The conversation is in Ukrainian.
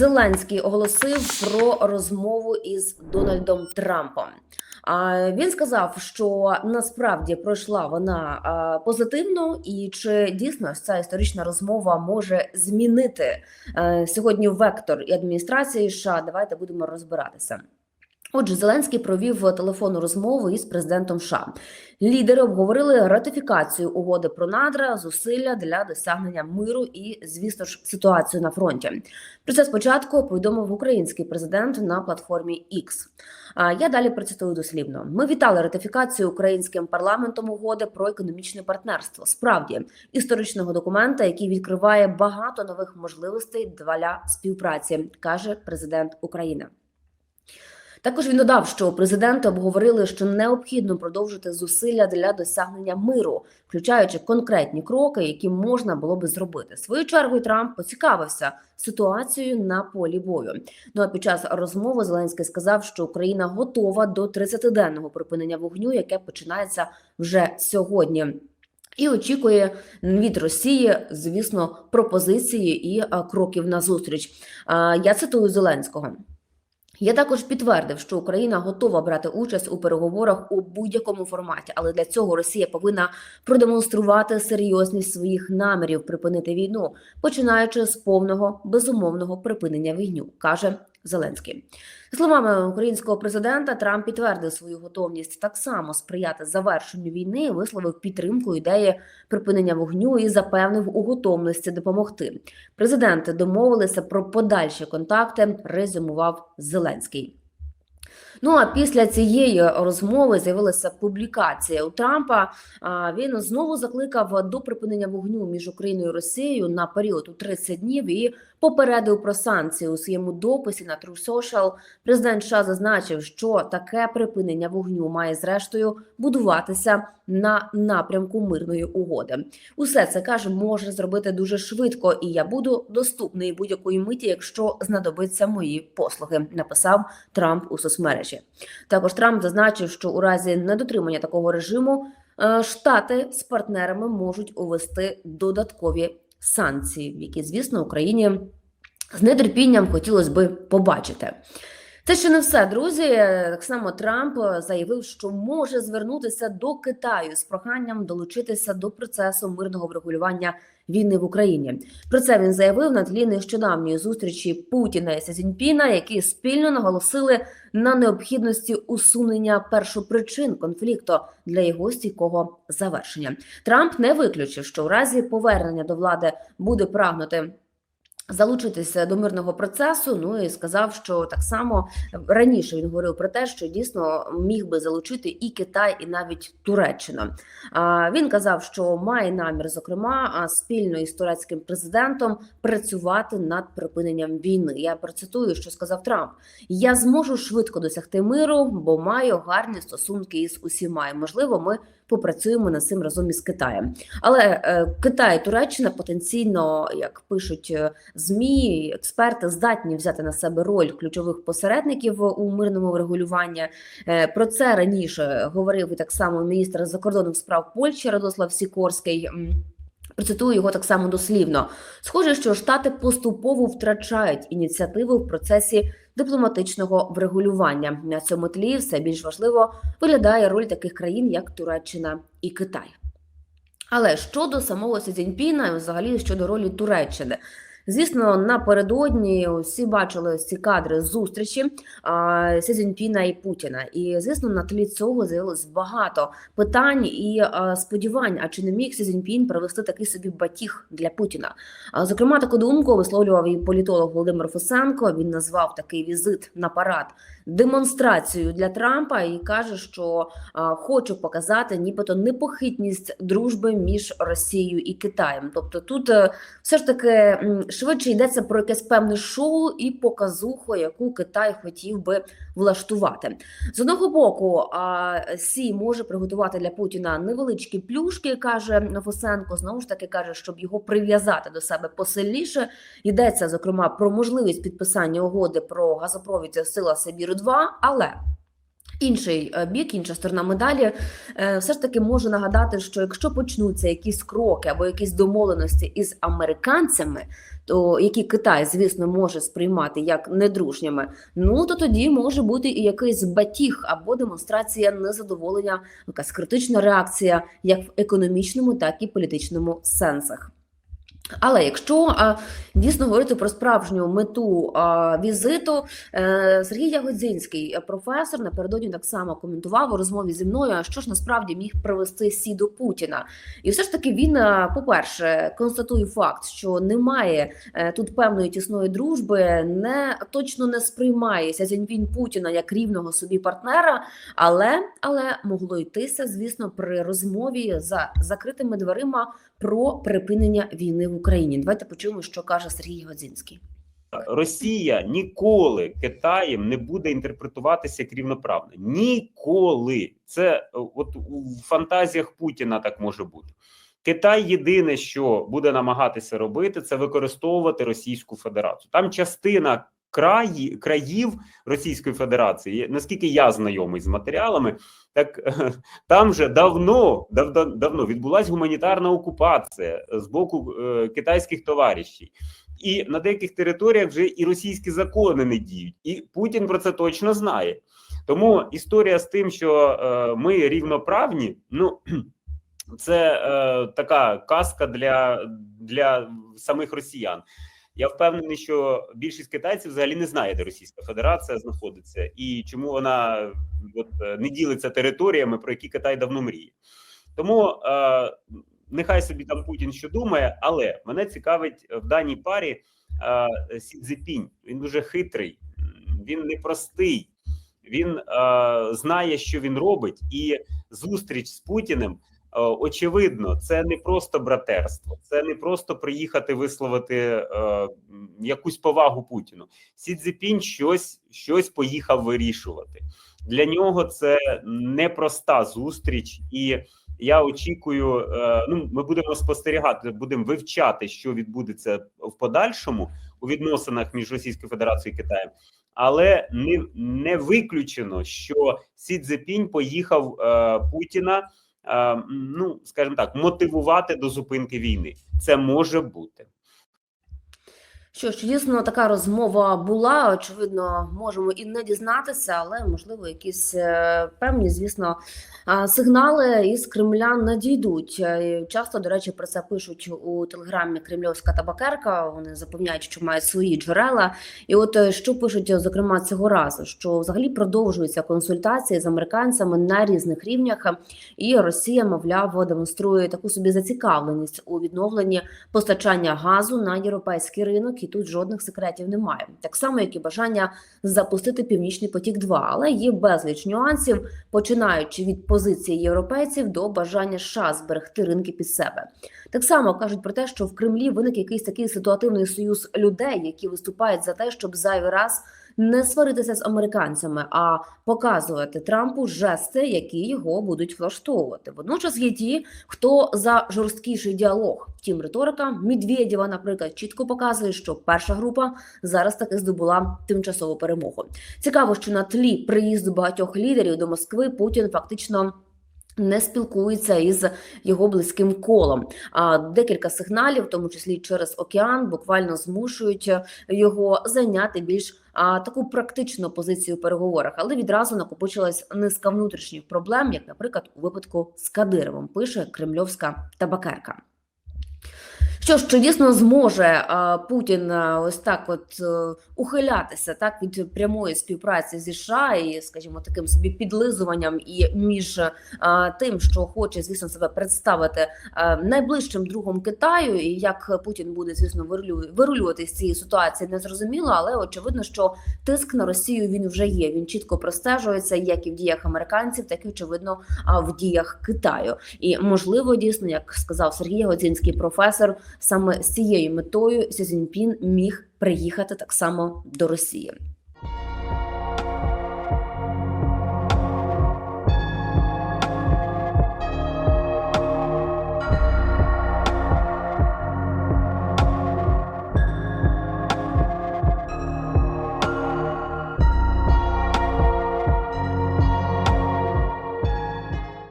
Зеленський оголосив про розмову із Дональдом Трампом. А він сказав, що насправді пройшла вона позитивно, і чи дійсно ця історична розмова може змінити е, сьогодні вектор і адміністрації США? Давайте будемо розбиратися. Отже, Зеленський провів телефонну розмову із президентом США. Лідери обговорили ратифікацію угоди про надра, зусилля для досягнення миру і, звісно ж, ситуацію на фронті. Про це спочатку повідомив український президент на платформі X. А я далі процитую дослівно. Ми вітали ратифікацію українським парламентом угоди про економічне партнерство. Справді історичного документа, який відкриває багато нових можливостей для співпраці, каже президент України. Також він додав, що президенти обговорили, що необхідно продовжити зусилля для досягнення миру, включаючи конкретні кроки, які можна було би зробити. Свою чергу Трамп поцікавився ситуацією на полі бою. Ну а під час розмови Зеленський сказав, що Україна готова до 30-денного припинення вогню, яке починається вже сьогодні. І очікує від Росії, звісно, пропозиції і кроків на зустріч. А, Я цитую Зеленського. Я також підтвердив, що Україна готова брати участь у переговорах у будь-якому форматі, але для цього Росія повинна продемонструвати серйозність своїх намірів припинити війну, починаючи з повного безумовного припинення війню, каже Зеленський. За словами українського президента, Трамп підтвердив свою готовність так само сприяти завершенню війни, висловив підтримку ідеї припинення вогню і запевнив у готовності допомогти. Президенти домовилися про подальші контакти. Резюмував Зеленський. Ну а після цієї розмови з'явилася публікація у Трампа. Він знову закликав до припинення вогню між Україною і Росією на період у 30 днів і попередив про санкції у своєму дописі на True Social. Президент США зазначив, що таке припинення вогню має зрештою будуватися на напрямку мирної угоди. Усе це каже, може зробити дуже швидко, і я буду доступний будь-якої миті, якщо знадобиться мої послуги. Написав Трамп у соцмережі. Також Трамп зазначив, що у разі недотримання такого режиму е, штати з партнерами можуть увести додаткові санкції, які, звісно, Україні з нетерпінням хотілося би побачити. Це ще не все, друзі. Так само Трамп заявив, що може звернутися до Китаю з проханням долучитися до процесу мирного врегулювання війни в Україні. Про це він заявив на тлі нещодавньої зустрічі Путіна і Сізіньпіна, які спільно наголосили на необхідності усунення першопричин конфлікту для його стійкого завершення. Трамп не виключив, що в разі повернення до влади буде прагнути. Залучитися до мирного процесу, ну і сказав, що так само раніше він говорив про те, що дійсно міг би залучити і Китай, і навіть Туреччина. А він казав, що має намір, зокрема, спільно із турецьким президентом працювати над припиненням війни. Я процитую, що сказав Трамп: я зможу швидко досягти миру, бо маю гарні стосунки із усіма. І, Можливо, ми попрацюємо над цим разом із Китаєм. Але е, Китай Туреччина потенційно, як пишуть е, змі, експерти здатні взяти на себе роль ключових посередників у мирному врегулюванні. Е, про це раніше говорив і так само міністр закордонних справ Польщі Радослав Сікорський. Процитую його так само дослівно. Схоже, що штати поступово втрачають ініціативу в процесі дипломатичного врегулювання. На цьому тлі все більш важливо виглядає роль таких країн, як Туреччина і Китай. Але щодо самого Сізіньпіна, і взагалі щодо ролі Туреччини. Звісно, напередодні всі бачили ці кадри зустрічі Сі Цзіньпіна і Путіна. І звісно, на тлі цього з'явилось багато питань і сподівань. А чи не міг Сі Цзіньпін провести такий собі батіг для Путіна? Зокрема, таку думку висловлював і політолог Володимир Фосенко. Він назвав такий візит на парад демонстрацією для Трампа і каже, що а, хочу показати, нібито непохитність дружби між Росією і Китаєм. Тобто, тут е, все ж таки швидше йдеться про якесь певне шоу і показуху, яку Китай хотів би влаштувати. З одного боку, Сі може приготувати для Путіна невеличкі плюшки, каже Фосенко. Знову ж таки каже, щоб його прив'язати до себе посильніше. Йдеться зокрема про можливість підписання угоди про газопровід Сила Сибіру 2 але Інший е, бік, інша сторона медалі, е, все ж таки можу нагадати, що якщо почнуться якісь кроки або якісь домовленості із американцями, то які Китай, звісно, може сприймати як недружніми, ну то тоді може бути і якийсь батіг або демонстрація незадоволення, якась критична реакція, як в економічному, так і політичному сенсах. Але якщо дійсно говорити про справжню мету візиту, е, Сергій Ягодзинський, е, професор, напередодні так само коментував у розмові зі мною, що ж насправді міг привести Сі до Путіна. І все ж таки він, е, по-перше, констатує факт, що немає тут певної тісної дружби, не точно не сприймає Ся Цзіньпінь Путіна як рівного собі партнера, але, але могло йтися, звісно, при розмові за закритими дверима про припинення війни в. Давайте почуємо, що каже Сергій Годзінський. Росія ніколи Китаєм не буде інтерпретуватися як рівноправна. Ніколи це е, от у фантазіях Путіна так може бути. Китай єдине, що буде намагатися робити, це використовувати Російську Федерацію. Там частина краї, країв Російської Федерації, наскільки я знайомий з матеріалами, так там вже давно дав, давно відбулася гуманітарна окупація з боку е, китайських товаришів. І на деяких територіях вже і російські закони не діють, і Путін про це точно знає. Тому історія з тим, що е, ми рівноправні, ну це е, така казка для, для самих росіян. Я впевнений, що більшість китайців взагалі не знає, де Російська Федерація знаходиться і чому вона от, не ділиться територіями, про які Китай давно мріє. Тому е, нехай собі там Путін що думає, але мене цікавить в даній парі е, Сі Цзепінь. Він дуже хитрий, він непростий, він е, знає, що він робить, і зустріч з Путіним. Е, очевидно, це не просто братерство, це не просто приїхати висловити е, якусь повагу Путіну. Сі Цзепінь щось щось поїхав вирішувати. Для нього це непроста зустріч, і я очікую. Е, ну, ми будемо спостерігати, будемо вивчати, що відбудеться в подальшому у відносинах між Російською Федерацією і Китаєм. Але не не виключено, що Сі Цзепінь поїхав е, Путіна ну скажімо так, мотивувати до зупинки війни. Це може бути. Що ж, дійсно така розмова була. Очевидно, можемо і не дізнатися, але можливо, якісь е, певні, звісно, сигнали із Кремля надійдуть. Е, часто, до речі, про це пишуть у телеграмі Кремльовська табакерка. Вони запевняють, що мають свої джерела. І от е, що пишуть зокрема цього разу, що взагалі продовжуються консультації з американцями на різних рівнях, і Росія, мовляв, демонструє таку собі зацікавленість у відновленні постачання газу на європейський ринок і тут жодних секретів немає. Так само, як і бажання запустити Північний потік. 2 але є безліч нюансів, починаючи від позиції європейців до бажання США зберегти ринки під себе. Так само кажуть про те, що в Кремлі виник якийсь такий ситуативний союз людей, які виступають за те, щоб зайвий раз не сваритися з американцями, а показувати Трампу жести, які його будуть влаштовувати. Водночас є ті, хто за жорсткіший діалог. Втім, риторика Медведєва, наприклад, чітко показує, що перша група зараз таки здобула тимчасову перемогу. Цікаво, що на тлі приїзду багатьох лідерів до Москви Путін фактично. Не спілкується із його близьким колом. А декілька сигналів, в тому числі через океан, буквально змушують його зайняти більш а, таку практичну позицію у переговорах, але відразу накопичилась низка внутрішніх проблем, як, наприклад, у випадку з Кадировим, пише кремльовська табакерка. Що ж, чи дійсно зможе Путін ось так, от е, ухилятися так від прямої співпраці зі США і, скажімо, таким собі підлизуванням і між тим, що хоче, звісно, себе представити найближчим другом Китаю, і як Путін буде, звісно, вирулювати з цієї ситуації, не зрозуміло, але очевидно, що тиск на Росію він вже є. Він чітко простежується, як і в діях американців, так і очевидно, в діях Китаю. І можливо, дійсно, як сказав Сергій Годзінський професор. Саме з цією метою Сі міг приїхати так само до Росії.